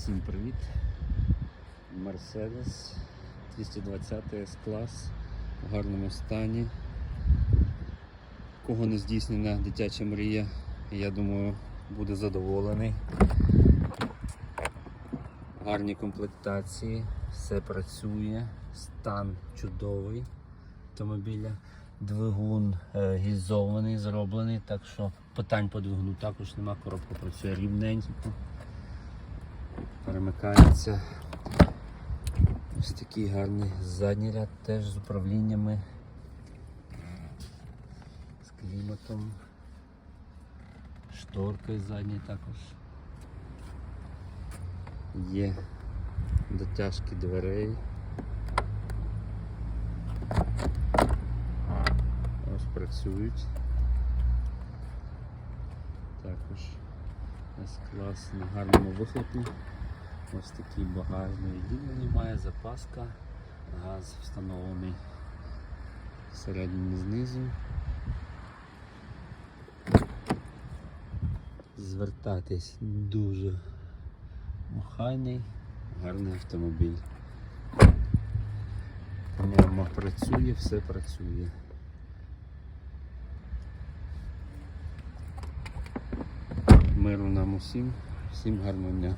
Всім привіт. Mercedes 220 S-клас в гарному стані. Кого не здійснена дитяча мрія, я думаю, буде задоволений. Гарні комплектації, все працює, стан чудовий автомобіля. Двигун е, гільзований, зроблений, так що питань по двигуну також нема, коробка працює рівненько перемикається. Ось такий гарний задній ряд теж з управліннями, з кліматом, шторки задні також. Є дотяжки дверей. Ось працюють. Також ось клас на гарному вихлопі. Ось такий багажний відділення має, запаска, газ встановлений всередині знизу. Звертайтесь дуже охайний, гарний автомобіль. Норма працює, все працює. Миру нам усім, всім гарного дня.